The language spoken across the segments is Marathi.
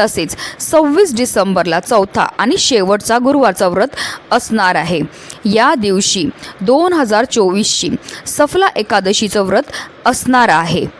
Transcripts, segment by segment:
तसेच सव्वीस डिसेंबरला चौथा आणि शेवटचा गुरुवारचा व्रत असणार आहे. या दिवशी दोन हजार चोवीसची सफला एकादशीचं व्रत असणार आहे.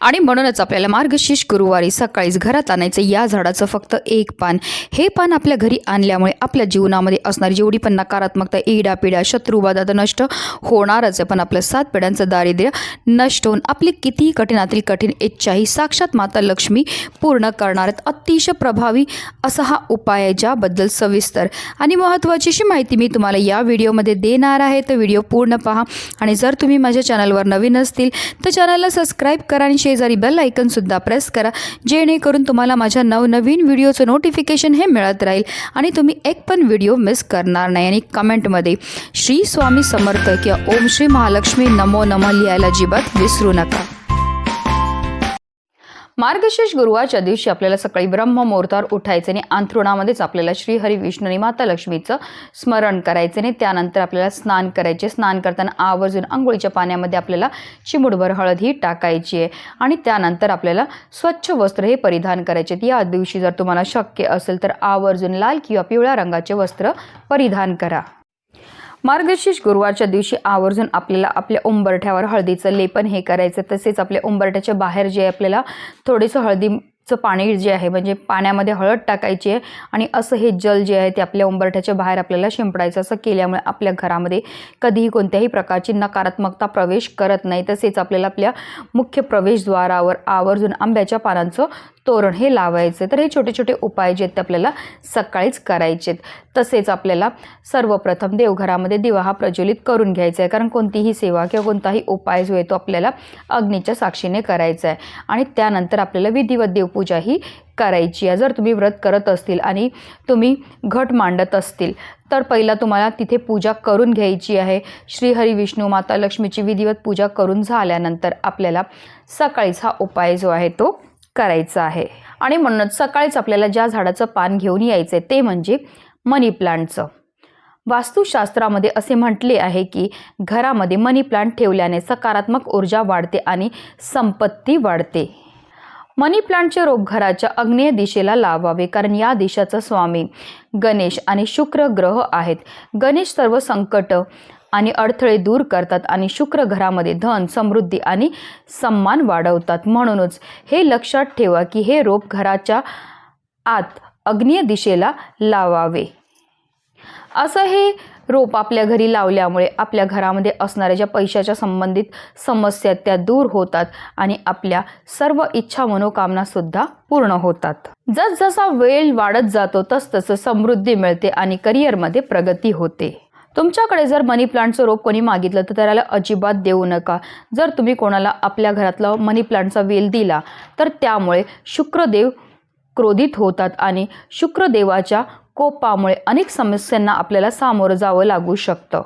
आणि म्हणूनच आपल्याला मार्गशीर्ष गुरुवारी सकाळीच घरात आणायचं या झाडाचं फक्त एक पान. हे पान आपल्या घरी आणल्यामुळे आपल्या जीवनामध्ये असणारी जेवढी पण नकारात्मकता इडा पिढ्या शत्रुवादात नष्ट होणारच आहे पण आपलं सात पिढ्यांचं दारिद्र्य नष्ट होऊन आपली कितीही कठीणातील कठीण इच्छाही साक्षात माता लक्ष्मी पूर्ण करणार आहेत. अतिशय प्रभावी असा हा उपाय आहे ज्याबद्दल सविस्तर आणि महत्त्वाची अशी माहिती मी तुम्हाला या व्हिडिओमध्ये देणार आहे. तर व्हिडिओ पूर्ण पहा आणि जर तुम्ही माझ्या चॅनलवर नवीन असतील तर चॅनलला सबस्क्राईब करा. आणि शेजारी बेल आयकनसुद्धा प्रेस करा. जेणेकरून तुम्हाला माझ्या नवनवीन व्हिडिओचं नोटिफिकेशन हे मिळत राहील. आणि तुम्ही एक पण व्हिडिओ मिस करणार नाही. आणि कमेंटमध्ये श्री स्वामी समर्थ किंवा ओम श्री महालक्ष्मी नमो नमः लिहायला अजिबात विसरू नका. मार्गशीर्ष गुरुवारच्या दिवशी आपल्याला सकाळी ब्रह्ममुहूर्तावर उठायचे आणि अंथरुणामध्येच आपल्याला श्रीहरी विष्णू आणि माता लक्ष्मीचं स्मरण करायचे आणि त्यानंतर आपल्याला स्नान करायचे. स्नान करताना आवर्जून आंघोळीच्या पाण्यामध्ये आपल्याला चिमुडभर हळद ही टाकायची आहे. आणि त्यानंतर आपल्याला स्वच्छ वस्त्र हे परिधान करायचे. आहेत. या दिवशी जर तुम्हाला शक्य असेल तर आवर्जून लाल किंवा पिवळ्या रंगाचे वस्त्र परिधान करा. मार्गशीर्ष गुरुवारच्या दिवशी आवर्जून आपल्याला आपल्या उंबरठ्यावर हळदीचं लेपन हे करायचं. तसेच आपल्या उंबरठ्याच्या बाहेर जे आपल्याला आपल्याला थोडंसं चं पाणी जे आहे म्हणजे पाण्यामध्ये हळद टाकायची आहे आणि असं हे जल जे आहे ते आपल्या उंबरठ्याच्या बाहेर आपल्याला शिंपडायचं असं केल्यामुळे आपल्या घरामध्ये कधीही कोणत्याही प्रकारची नकारात्मकता प्रवेश करत नाही. तसेच आपल्याला आपल्या मुख्य प्रवेशद्वारावर आवर्जून आंब्याच्या पानांचं तोरण हे लावायचं तर हे छोटे छोटे उपाय जे आहेत ते आपल्याला सकाळीच करायचे आहेत. तसेच आपल्याला सर्वप्रथम देवघरामध्ये दिवा हा प्रज्वलित करून घ्यायचा आहे कारण कोणतीही सेवा किंवा कोणताही उपाय जो आहे तो आपल्याला अग्नीच्या साक्षीने करायचा आहे आणि त्यानंतर आपल्याला विधिवत देव देवपूजा ही करायची आहे. जर तुम्ही व्रत करत असतील आणि तुम्ही घट मांडत असतील तर पहिला तुम्हाला तिथे पूजा करून घ्यायची आहे. श्रीहरी विष्णू माता लक्ष्मीची विधिवत पूजा करून झाल्यानंतर आपल्याला सकाळीच हा उपाय जो आहे तो करायचा आहे. आणि म्हणूनच सकाळीच आपल्याला ज्या झाडाचं पान घेऊन यायचं आहे ते म्हणजे मनी प्लांटचं. वास्तुशास्त्रामध्ये असे म्हटले आहे की घरामध्ये मनी प्लांट ठेवल्याने सकारात्मक ऊर्जा वाढते आणि संपत्ती वाढते. मनी प्लांटचे रोग घराच्या अग्नेय दिशेला लावावे कारण या दिशाचा स्वामी गणेश आणि शुक्र ग्रह आहेत. गणेश सर्व संकट आणि अडथळे दूर करतात आणि शुक्र घरामध्ये धन समृद्धी आणि सन्मान वाढवतात. म्हणूनच हे लक्षात ठेवा की हे रोप घराच्या आत अग्नीय दिशेला लावावे. असं हे रोप आपल्या घरी लावल्यामुळे आपल्या घरामध्ये असणाऱ्या ज्या पैशाच्या संबंधित समस्या त्या दूर होतात आणि आपल्या सर्व इच्छा मनोकामनासुद्धा पूर्ण होतात. जसजसा वेळ वाढत जातो तसतसं समृद्धी मिळते आणि करिअरमध्ये प्रगती होते. तुमच्याकडे जर मनी प्लांटचं रोप कोणी मागितलं तर त्याला अजिबात देऊ नका. जर तुम्ही कोणाला आपल्या घरातला मनी प्लांटचा वेल दिला तर त्यामुळे शुक्रदेव क्रोधित होतात आणि शुक्रदेवाच्या कोपामुळे अनेक समस्यांना आपल्याला सामोरं जावं लागू शकतं.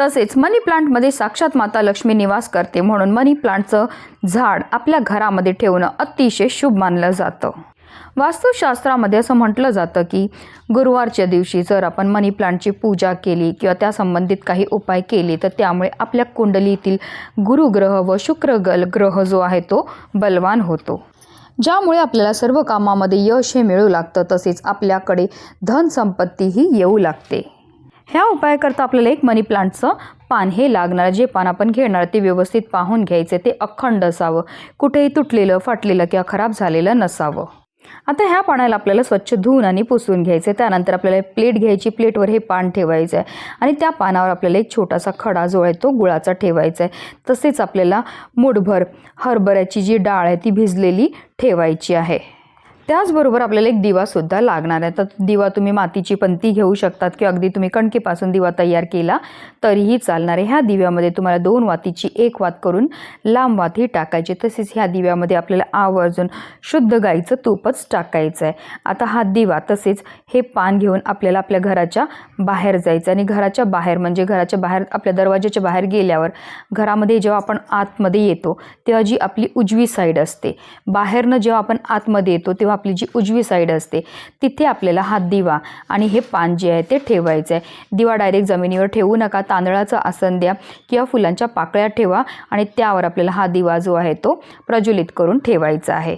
तसेच मनी प्लांटमध्ये साक्षात माता लक्ष्मी निवास करते म्हणून मनी प्लांटचं झाड आपल्या घरामध्ये ठेवणं अतिशय शुभ मानलं जातं. वास्तुशास्त्रामध्ये असं म्हटलं जातं की गुरुवारच्या दिवशी जर आपण मनी प्लांटची पूजा केली किंवा त्या संबंधित काही उपाय केले तर त्यामुळे आपल्या कुंडलीतील गुरुग्रह व शुक्रगल ग्रह जो आहे तो बलवान होतो. ज्यामुळे आपल्याला सर्व कामामध्ये यश हे मिळू लागतं तसेच आपल्याकडे धनसंपत्तीही येऊ लागते. ह्या उपायाकरता आपल्याला एक मनी प्लांटचं पान हे लागणार जे पान आपण घेणार ते व्यवस्थित पाहून घ्यायचे ते अखंड असावं. कुठेही तुटलेलं फाटलेलं किंवा खराब झालेलं नसावं. आता ह्या पाण्याला आपल्याला स्वच्छ धुवून आणि पुसून घ्यायचं आहे त्यानंतर आपल्याला एक प्लेट घ्यायची प्लेटवर हे पान ठेवायचं आहे आणि त्या पानावर आपल्याला एक छोटासा खडा जो आहे तो गुळाचा ठेवायचा आहे तसेच आपल्याला मुठभर हरभऱ्याची जी डाळ आहे ती भिजलेली ठेवायची आहे. त्याचबरोबर आपल्याला एक दिवासुद्धा लागणार आहे. तर दिवा तुम्ही मातीची पंती घेऊ शकतात किंवा अगदी तुम्ही कणकेपासून दिवा तयार केला तरीही चालणार आहे. ह्या दिव्यामध्ये तुम्हाला दोन वातीची एक वात करून लांब वाती टाकायची. तसेच ह्या दिव्यामध्ये आपल्याला आवर्जून शुद्ध गाईचं तूपच टाकायचं आहे. आता हा दिवा तसेच हे पान घेऊन आपल्याला आपल्या घराच्या बाहेर जायचं आणि घराच्या बाहेर म्हणजे घराच्या बाहेर आपल्या दरवाजाच्या बाहेर गेल्यावर घरामध्ये जेव्हा आपण आतमध्ये येतो तेव्हा जी आपली उजवी साईड असते बाहेरनं जेव्हा आपण आतमध्ये येतो तेव्हा आपली जी उजवी साईड असते तिथे आपल्याला हा दिवा आणि हे पान जे आहे ते ठेवायचं आहे. दिवा डायरेक्ट जमिनीवर ठेवू नका तांदळाचं आसन द्या किंवा फुलांच्या पाकळ्या ठेवा आणि त्यावर आपल्याला हा दिवा जो आहे तो प्रज्वलित करून ठेवायचा आहे.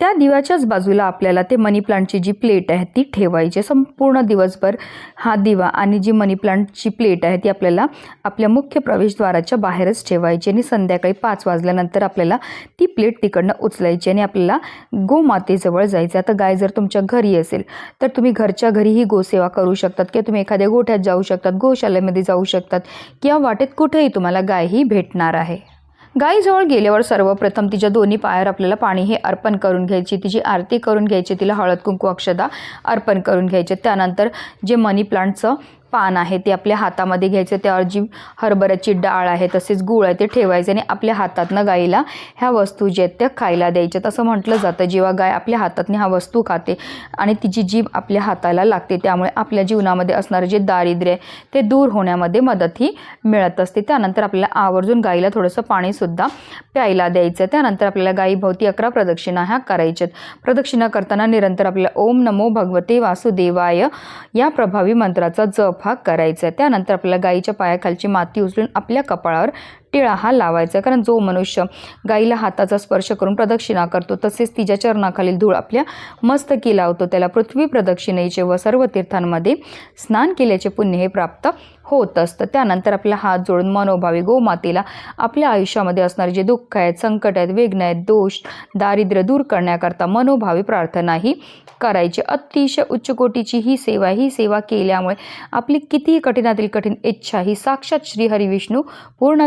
त्या दिव्याच्याच बाजूला आपल्याला ते मनी प्लांटची जी प्लेट आहे ती ठेवायची. संपूर्ण दिवसभर हा दिवा आणि जी मनी प्लांटची प्लेट आहे ती आपल्याला आपल्या मुख्य प्रवेशद्वाराच्या बाहेरच ठेवायची आणि संध्याकाळी पाच वाजल्यानंतर आपल्याला ती प्लेट तिकडनं उचलायची आणि आपल्याला गोमातेजवळ जायचं. आता गाय जर तुमच्या घरी असेल तर तुम्ही घरच्या घरीही गोसेवा करू शकतात किंवा तुम्ही एखाद्या गोठ्यात जाऊ शकतात गोशालेमध्ये जाऊ शकतात किंवा वाटेत कुठेही तुम्हाला गाय ही भेटणार आहे. गायीजवळ गेल्यावर सर्वप्रथम तिच्या दोन्ही पायावर आपल्याला पाणी हे अर्पण करून घ्यायची तिची आरती करून घ्यायची तिला हळद कुंकू अक्षदा अर्पण करून घ्यायचे. त्यानंतर जे मनी प्लांटचं पान आहे ते आपल्या हातामध्ये घ्यायचं त्यावर जी हरभऱ्याची डाळ आहे तसेच गूळ आहे ते ठेवायचे आणि आपल्या हातातनं गाईला ह्या वस्तू जे आहेत त्या खायला द्यायच्यात. असं म्हटलं जातं जेव्हा गाय आपल्या हातातनं ह्या वस्तू खाते आणि तिची जीभ आपल्या हाताला लागते त्यामुळे आपल्या जीवनामध्ये असणारं जे दारिद्र्य आहे ते दूर होण्यामध्ये मदत ही मिळत असते. त्यानंतर आपल्याला आवर्जून गाईला थोडंसं पाणीसुद्धा प्यायला द्यायचं. त्यानंतर आपल्याला गायीभोवती अकरा प्रदक्षिणा ह्या करायच्यात. प्रदक्षिणा करताना निरंतर आपल्याला ओम नमो भगवते वासुदेवाय या प्रभावी मंत्राचा जप भाग करायचा आहे. त्यानंतर आपल्याला गाईच्या पायाखालची माती उचलून आपल्या कपाळावर टिळा हा लावायचा. कारण जो मनुष्य गाईला हाताचा स्पर्श करून प्रदक्षिणा करतो तसेच तिच्या चरणाखालील धूळ आपल्या मस्तकी लावतो. त्याला पृथ्वी प्रदक्षिणेचे व सर्व तीर्थांमध्ये स्नान केल्याचे पुण्य हे प्राप्त होत असतं. त्यानंतर आपला हात जोडून मनोभावी गोमातेला आपल्या आयुष्यामध्ये असणारे जे दुःख आहेत संकट आहेत वेग्न आहेत दोष दारिद्र्य दूर करण्याकरता मनोभावी प्रार्थनाही करायची. अतिशय उच्चकोटीची ही सेवा ही सेवा केल्यामुळे आपली कितीही कठीणातील कठीण इच्छा ही साक्षात श्री हरिविष्णू पूर्ण